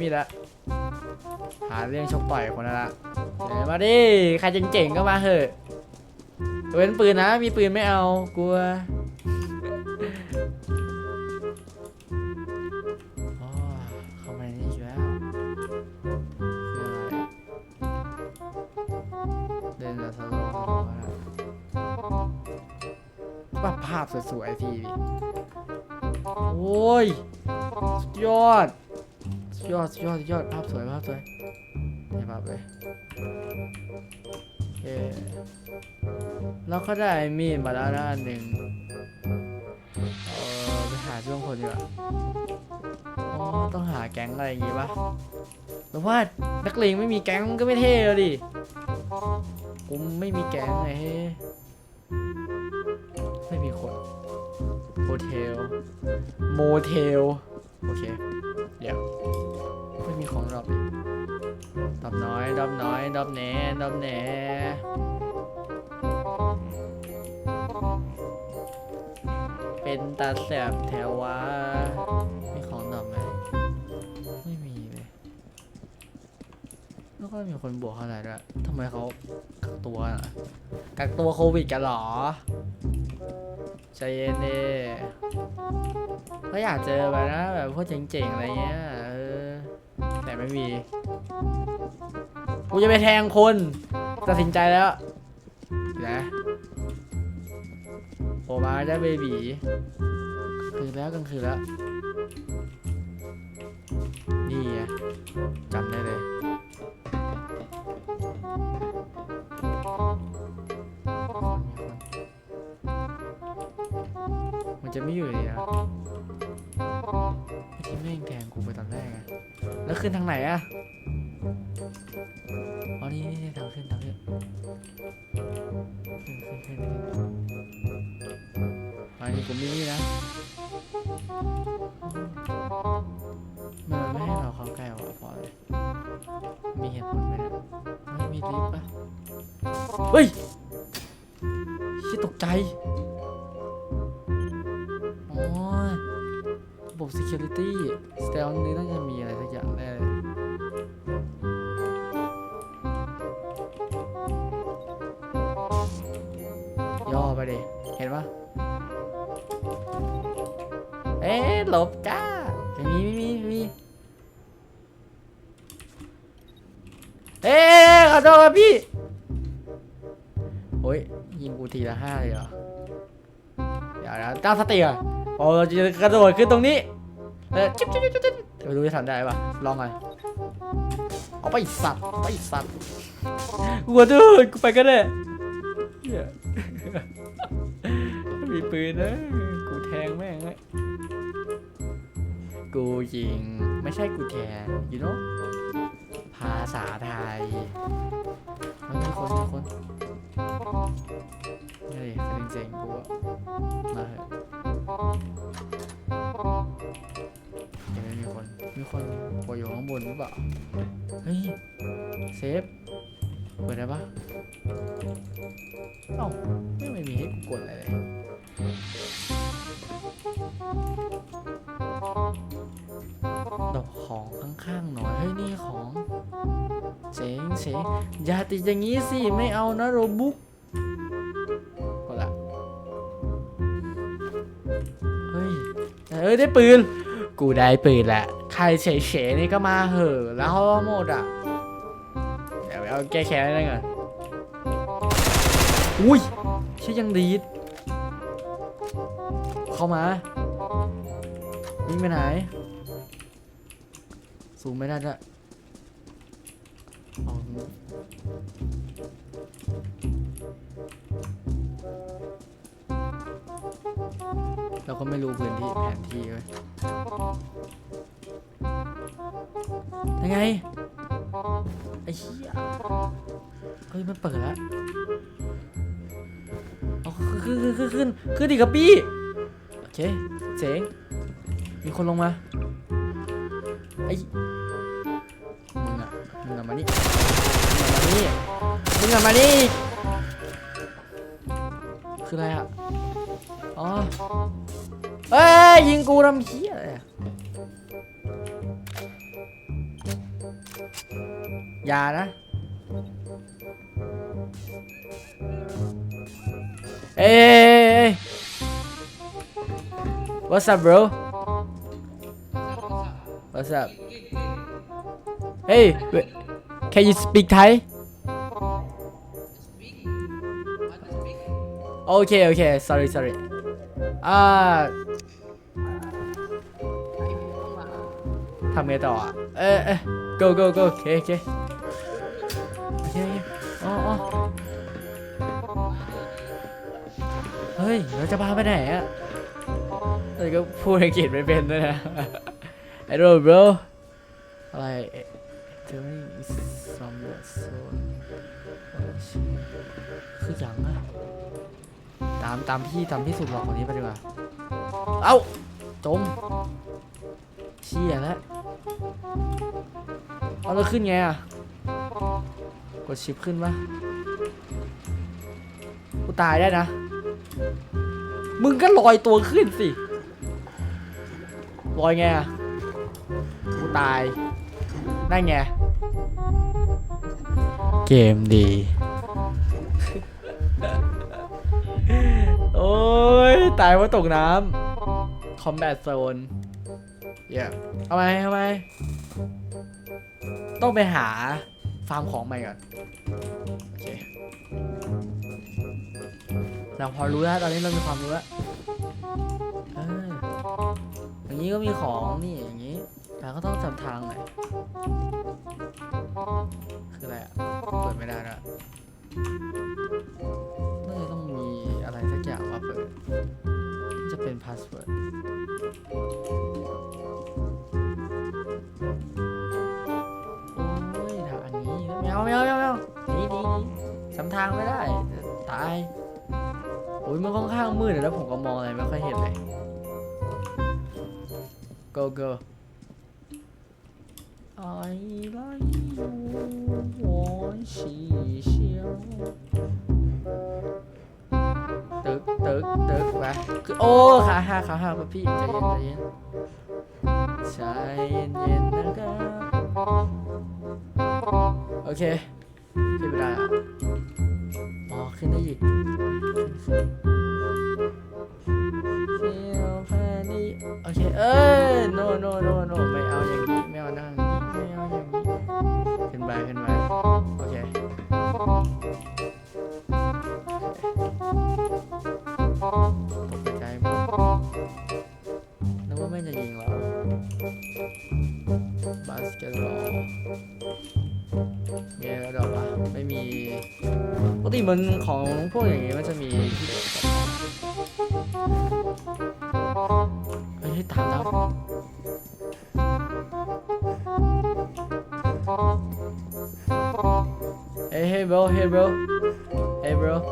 มีดละหาเรื่องชกต่อยคนละละเดี๋ยวมาดิใครเจ๋งๆก็มาเถอะเว้นปืนนะ มีปืนไม่เอากลัวเข้ามาในนี่อีกแล้วเดินแบบสโลว์สโลว์นะว่าภาพสวยๆทีดิโอ้ยสุดยอด ยอดสุดยอดสุดยอดภาพสวยภาพสวยนี่ภาพเลยเย้เราก็ได้มีดมาแล้วนะอันหนึ่งเออไปหาช่วงคนดีกว่าอ๋อต้องหาแก๊งอะไรอย่างงี้ปะหรือว่านักเลงไม่มีแก๊งก็ไม่เท่เลยดิกูไม่มีแก๊งไงไม่มีคนโฮเทลโมเทลโอเคเดี๋ยว มีของดรอปอีกดรอปน้อยดรอปน้อยดรอปแหน่ดรอปแหน่เป็นตาแสบแถววะมีของดรอปไหมไม่มีเลยแล้วก็มีคนบวกเท่าไหร่ด้วยทำไมเขากักตัวอะกักตัวโควิดกันหรอใจเย็นดิก็อยากเจอไปนะแบบพวกเจ๋งๆอะไรเงี้ย แต่ไม่มี กูจะไปแทงคนตัดสินใจแล้วนะโอมาได้เบบีกลางคืนแล้วกลางคืนแล้ว นี่ไงจำได้เลย มันจะไม่อยู่เลยนะไอ้ที่แม่งแทงกูไปตอนแรกอะ แล้วขึ้นทางไหนอะอ๋อนี่นี่ทางขึ้นทางขึ้นขึ้นขึ้นขึ้นขึ้นอันนี้กูมีนี่นะมันไม่ให้เราเข้าใกล้วะพอเลย มีเหตุผลไหมไม่มีลิฟต์ปะเฮ้ยชิตกใจ security สเตลนี้น่าจะมีอะไรสักอย่างแน่เลยย่อไปดิ เห็นปะเอ๊ะหลบจ้าไม่มีไม่มีไม่มีเอ๊ะขอโทษครับพี่โอ้ยยิงกูทีละห้าเลยเหรอ เดี๋ยวนะตั้งสติก่อนโอ้จะกระโดดขึ้นตรงนี้ เออจิ๊บจิ๊บจิ๊บจิ๊บเดี๋ยวดูจะทำได้ปะลองหน่อยเอาไปสัตว์ไปสัตว์กูขอโทษกูไปก็ได้เหี้ยมีปืนนะกูแทงแม่งเลยกูยิงไม่ใช่กูแทง you know ภาษาไทยมันมีคนมีคนนี่ดิคดีเจ๋งกูอะมาเถอะเดี๋ยวไม่ มีคนมีคนโผล่อยู่ข้างบนหรือเปล่า เฮ้ย เซฟ เปิดได้ปะเอ้าไม่ไม่มีให้กูกดอะไรเลย ดอกของข้างๆหน่อย เฮ้ย นี่ของ เจ๋งเจ๋งอย่าติดอย่างนี้สิ ไม่เอานะโรบุกกดละ เฮ้ย เอ้ยได้ปืน กูได้ปืนแหละ รเฉยๆนี่ก็มาเหอะแล้วหมดอะเดี๋ยวเอาแก้แค้นได้ก่อนอุ้ยเชื่อยังดีดเข้ามาวิ่งไปไหนสูงไม่ได้ด้วยเราก็ไม่รู้พื้นที่แผนที่เว้ย ยังไง ไอ้เหี้ยเฮ้ยมันเปิดแล้วเอาขึ้นขึ้นขึ้นขึ้นขึ้นดิกับปี้โอเคเจ๋งมีคนลงมา ไอ้ มึงอะมึงอะมานี่ มึงอะมานี่ มึงอะมานี่ คืออะไรอะอ๋อ เอ้ยยิงกูทำเหี้ยอะไรอะ ย่านะ เอ้ย What's up bro What's up Hey can you speak Thai Okay okay sorry sorry อ่าทำไงต่ออะเอ้ยเอ้ย go go go โอเคโอเค ฮ้ย เราจะพาไปไหนอะเฮ้ก็พูดอังกฤษไม่เป็นด้วยนะไอ้โร bro อะไร entering from the zone คืออย่างอะตามตามพี่ตามพี่สุดหลอกคนนี้ไปดีกว่า เอ้า จม เชี่ยแล้วเอาแล้วขึ้นไงอะกดชิปขึ้นปะกูตายได้นะ มึงก็ลอยตัวขึ้นสิ ลอยไงอะกูตายได้ไง เกมดี โอ้ย ตายเพราะตกน้ำ combat zone เย้เอาไหมเอาไหมต้องไปหาฟาร์มของใหม่ก่อน โอเคเราพอรู้แล้ว ตอนนี้เรามีความรู้แล้ว นี้ก็มีของนี่อย่างนี้แต่ก็ต้องจำทางหน่อยคืออะไรอะเปิดไม่ได้แล้วน่าจะต้องมีอะไรสักอย่างว่าเปิด จะเป็นพาสเวิร์ดโอ้ยทางนี้ไม่เอาไม่เอาไม่เอาไม่เอาหนีหนีหนีสำทางไม่ได้ ตาย โอ้ยมันค่อนข้างมืดอะแล้วผมก็มองอะไรไม่ค่อยเห็นเลย go go 爱来如我喜笑ตึกตึกตึกไปคือโอ้ขาหักขาหักป่ะพี่ใจเย็นใจเย็นใจเย็นๆนะครับ โอเคขึ้นไม่ได้อะอ๋อ ขึ้นได้อีกเ โออ no no no no ไม่เอาอย่างนี้ ไม่เอานั่งย่างนี้ไม่เอาอย่างนี้ ขึ้นไปขึ้นไปโอเค ตกใจหมดนึกว่าแม่จะยิงเราบาสเกตบอลมีอะไรดอกอะไม่มี ปกติมันของพวกอย่างงี้มันจะมีที่ Hey, hey, bro. Hey, bro. Hey, bro.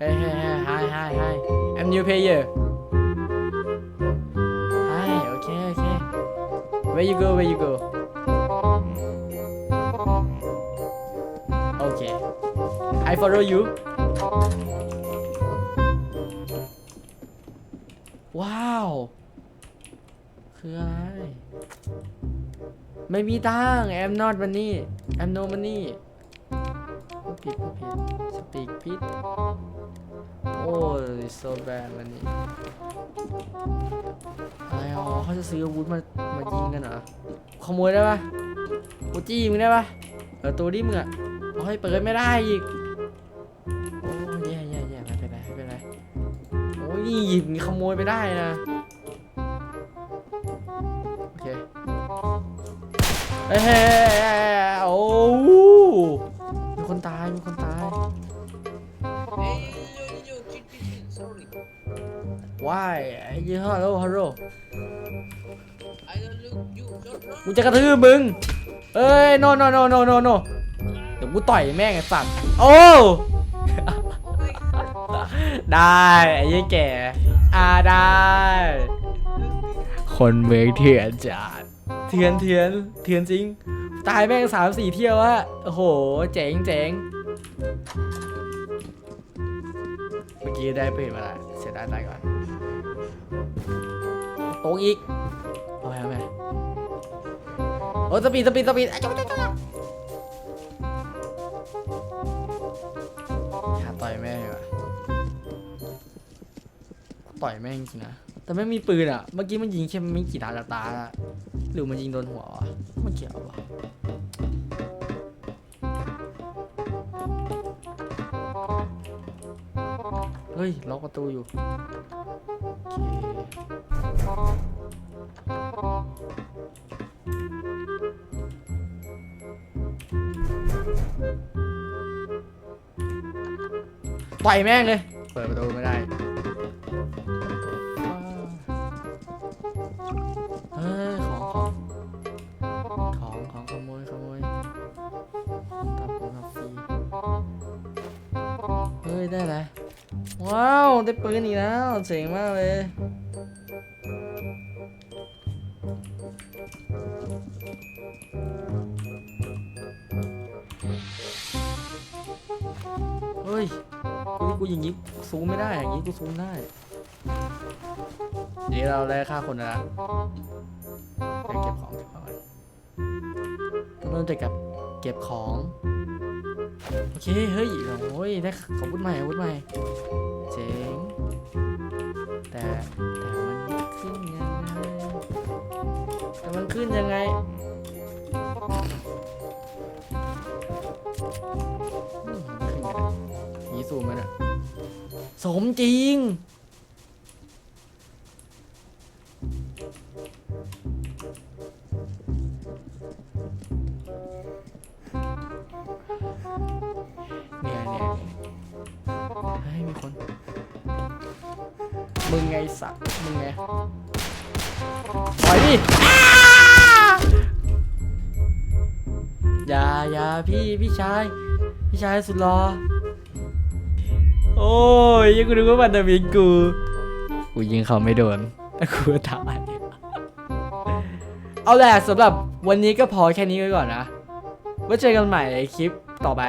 Hey, hey, hey, hi, hi, hi. I'm new player. Hi, okay, okay. Where you go, where you go? Okay. I follow you. ว้าว คืออะไร ไม่มีตังค์ I'm not money I'm no money พูดผิดพูดผิด speak ผิดโอ้ย so bad money อะไรอ๋อเขาจะซื้ออาวุธมามายิงกันเหรอขโมยได้ปะกูจี้มึงได้ปะเออตัวดิมึงอะเอาให้เปิดไม่ได้อีก อ้ยนี่หยิบนี่ขโมยไปได้นะ โอเคเฮ้ยเฮ้ยเฮ้ยเฮ้ยโอ้โหมีคนตาย มีคนตาย Hey, yo, yo, yo, chill, chill, chill, sorry. why ไอ้ยี่ห้อฮัลโหลฮัลโหล I don't look you, no, no. กูจะกระทืบมึง เอ้ย no no no no no no เดี๋ยวกูต่อยแม่งไอ้สัตว์โอ้ Oh my god. ได้ไอ้ยี่แก่ อ่าได้ คนเมืองเถื่อนจัดเถื่อนเถื่อนเถื่อนจริง ตายแม่งสามสี่เที่ยวอะโอ้โห เจ๋งเจ๋งเมื่อกี้ได้เปรตมาล้วเสียดายตายก่อนโต๊ะอีก เอาไปเอาไปโอ้สปีดสปีดสปีดอะจ๊ะจ๊ะจ๊ะ ต่อยแม่งจริงๆนะ แต่ไม่มีปืนอะ เมื่อกี้มันยิงแค่ไม่กี่นัดละตาอะหรือมันยิงโดนหัววะไม่เกี่ยววะเฮ้ยล็อกประตูอยู่โอเคปล่อยแม่งเลย เปิดประตูไม่ ได้แล้วว้าว ได้ปืนอีกแล้วเจ๋งมากเลยเฮ้ยกูกูอย่างนี้ซูมไม่ได้อย่างนี้กูซูมได้เดี๋ยวเราได้ค่าคนละไปเก็บของเก็บของก่อนต้องเริ่มจากกับเก็บของ โอเค เฮ้ย โอ้ย ได้ขอบุธใหม่อาวุธใหม่ เจ๋ง แต่แต่มันขึ้นยังไงแต่มันขึ้นยังไงหนีสูมมันอะสมจริง เฮ้มีคน มึงไงสัตว์มึงไงปล่อยดิอย่าอย่าพี่พี่ชาย พี่ชายสุดหรอ โอ้ยยังกูนึกว่ามันจะมีกู กูยิงเขาไม่โดนแต่กูตายเอาแหละสำหรับวันนี้ก็พอแค่นี้ไว้ก่อนนะไว้เจอกันใหม่ในคลิปต่อไป